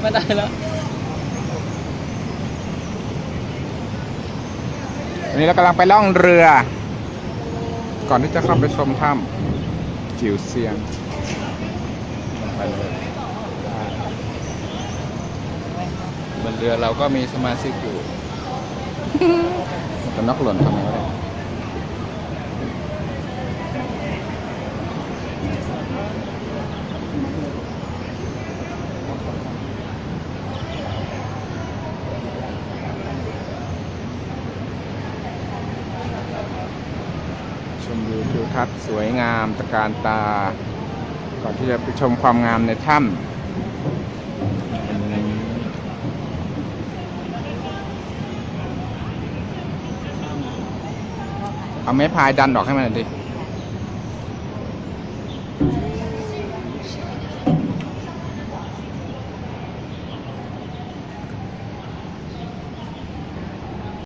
ไม่ได้แล้ววันนี้เรากำลังไปล่องเรือ ก่อนที่จะเข้าไปชมถ้ำจิวเซียงไปเลยบนเรือเราก็มีสมาชิกอยู่จะนอกหล่นทำไมวะเนี่ วิวทิวทัศน์สวยงามตะการตา ก่อนที่จะไปชมความงามในถ้ำเอาไม้พายดันออกให้มันหน่อยดิ